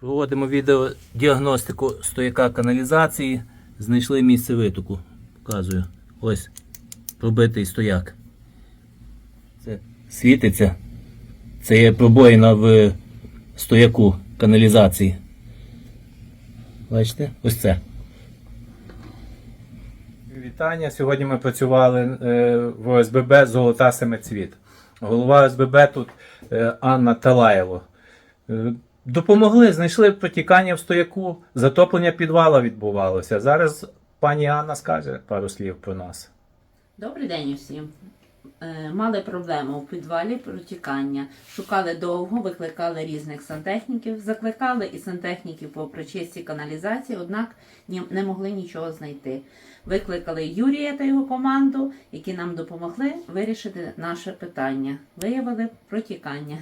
Проводимо відеодіагностику стояка каналізації. Знайшли місце витоку. Показую. Ось пробитий стояк. Це світиться. Це є пробоїна в стояку каналізації. Бачите? Ось це. Вітання. Сьогодні ми працювали е, в ОСББ Золота Семицвіт. Голова ОСББ тут е, Анна Талаєво. Допомогли, знайшли протікання в стояку, затоплення підвала відбувалося. Зараз пані Анна скаже пару слів про нас. Добрий день усім. Е, Мали проблему у підвалі протікання. Шукали довго, викликали різних сантехніків, закликали і сантехніків по прочистці каналізації, однак не могли нічого знайти. Викликали Юрія та його команду, які нам допомогли вирішити наше питання. Виявили протікання.